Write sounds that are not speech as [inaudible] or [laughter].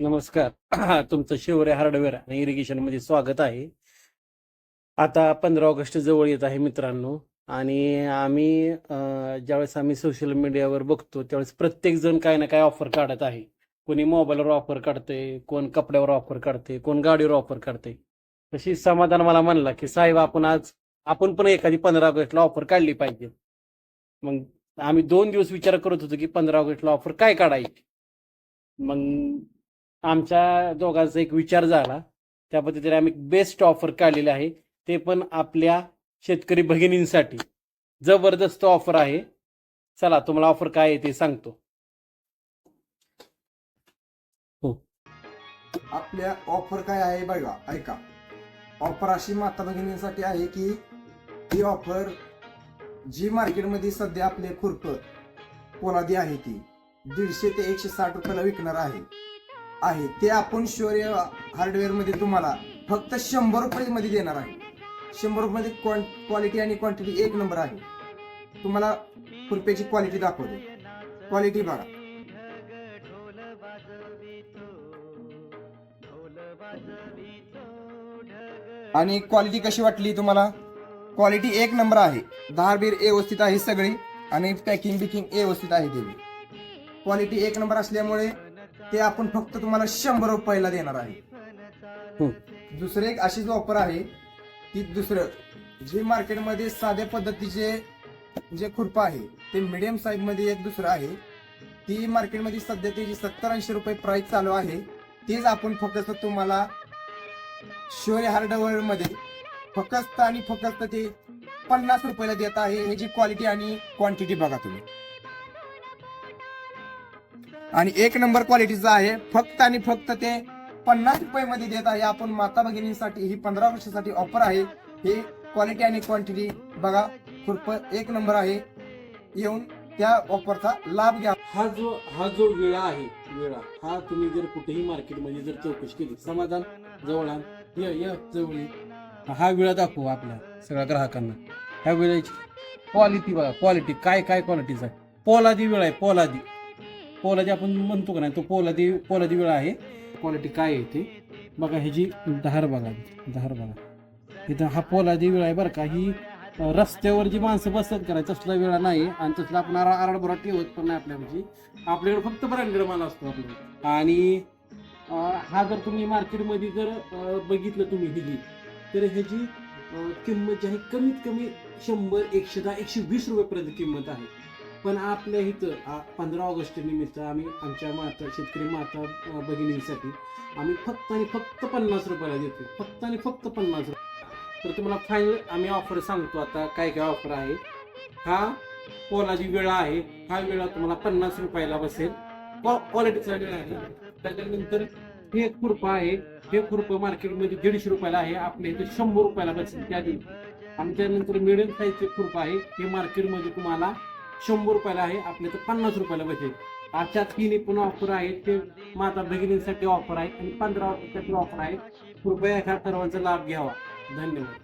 नमस्कार. [clears throat] तुमचं शिवरे हार्डवेअर आणि इरिगेशनमध्ये स्वागत आहे. आता पंधरा ऑगस्ट जवळ येत आहे मित्रांनो आणि आम्ही ज्यावेळेस आम्ही सोशल मीडियावर बघतो त्यावेळेस प्रत्येक जण काय ना काय ऑफर काढत आहे. कोणी मोबाईलवर ऑफर काढते कोण कपड्यावर ऑफर काढते कोण गाडीवर ऑफर काढते. तशी समाधान मला म्हणला की साहेब आपण आज आपण पण एखादी पंधरा ऑगस्टला ऑफर काढली पाहिजे. मग आम्ही दोन दिवस विचार करत होतो की पंधरा ऑगस्टला ऑफर काय काढायची? मग आमच्या दोघांचा एक विचार झाला. त्या पद्धतीने आम्ही बेस्ट ऑफर काढलेली आहे. ते पण आपल्या शेतकरी भगिनींसाठी. जबरदस्त ऑफर आहे. चला तुम्हाला ऑफर काय आहे ते सांगतो. आपल्या ऑफर काय आहे बघा ऐका. ऑफर अशी माता भगिनींसाठी आहे की ही ऑफर जी मार्केटमध्ये सध्या आपले खुरप पोलादी आहे ती? दीडशे ते एकशे साठ रुपयाला विकणार आहे. आहे. ते आपण शौर्य हार्डवेअरमध्ये तुम्हाला फक्त शंभर रुपये मध्ये देणार आहे. शंभर रुपये क्वालिटी आणि क्वांटिटी एक नंबर आहे. तुम्हाला खुरप्याची क्वालिटी दाखवते. क्वालिटी बघा. आणि क्वालिटी कशी वाटली तुम्हाला? क्वालिटी एक नंबर आहे. दहा बीर व्यवस्थित आहे सगळी. आणि पॅकिंग बिकिंग व्यवस्थित आहे क्वालिटी एक नंबर असल्यामुळे ते आपण फक्त तुम्हाला शंभर रुपयाला देणार आहे. दुसरे एक अशीच ऑफर आहे की दुसरं जे मार्केटमध्ये साध्या पद्धतीचे जे खुरपा आहे ते मिडियम साईजमध्ये एक दुसरं आहे ती मार्केटमध्ये सध्या त्याची सत्तर ऐंशी रुपये प्राइस चालू आहे. तेच आपण फक्त तुम्हाला शौर्य हार्डवेअरमध्ये फक्त आणि फक्त ते पन्नास रुपयाला देत आहे. ह्याची क्वालिटी आणि क्वांटिटी बघा तुम्ही. आणि एक नंबर क्वालिटीचा आहे. फक्त आणि फक्त ते पन्नास रुपये मध्ये देत आहे. आपण माता भगिनींसाठी ही पंधरा वर्षासाठी ऑफर आहे. हे क्वालिटी आणि क्वांटिटी बघा खुरप एक नंबर आहे. येऊन त्या ऑफरचा लाभ घ्या. हा जो हा जो वेळा आहे वेळा हा तुम्ही जर कुठेही मार्केटमध्ये जर चौकशी केली समाधान जवळ ये जवळ. हा वेळा दाखवू आपल्या सगळ्या ग्राहकांना. ह्या वेळेची क्वालिटी बघा क्वालिटी काय काय क्वालिटीचा आहे? पोलादी वेळ आहे पोलादी. पोलादी आपण म्हणतो का नाही तो पोलादी पोलादी वेळ आहे. क्वालिटी काय आहे ते? बघा ह्याची दहार बघा दहार बघा. इथं हा पोलादी वेळ आहे बरं का. ही रस्त्यावर जी माणसं बसतात कराय तसला वेळा नाही आणि तसला आपण आरा- आराडबरा ठेवत पण नाही आपल्यापाशी आपल्याकडे फक्त ब्रँडेड माल असतो आपल्याकडे आणि हा जर तुम्ही मार्केटमध्ये जर बघितलं तुम्ही ह्याची तर ह्याची किंमत जी आहे कमीत कमी शंभर एकशे दहा एकशे वीस रुपयेपर्यंत किंमत आहे. पण आपल्या इथं पंधरा ऑगस्ट निमित्त आम्ही आमच्या माता शेतकरी माता भगिनींसाठी आम्ही फक्त आणि फक्त पन्नास रुपयाला देतो फक्त आणि फक्त पन्नास रुपये. तर तुम्हाला फायनल आम्ही ऑफर सांगतो आता काय काय ऑफर आहे. हा पोलाची वेळा आहे हा वेळा तुम्हाला पन्नास रुपयाला बसेल. क्वालिटीचा वेळ आहे. त्याच्यानंतर हे खुरपं आहे. हे खुरपं मार्केटमध्ये दीडशे रुपयाला आहे. आपल्या इथे शंभर रुपयाला बसेल. त्या दिवशी. आणि त्यानंतर मिडियम साईजचे खुरपं आहे. हे मार्केटमध्ये तुम्हाला शंभर रुपयाला आहे आपल्या तर पन्नास रुपयाला बसेल अशा तिन्ही पण ऑफर आहेत ते माता भगिनींसाठी ऑफर आहे आणि पंधरा ऑफरसाठी ऑफर आहे कृपया ह्या सर्वांचा लाभ घ्यावा. धन्यवाद.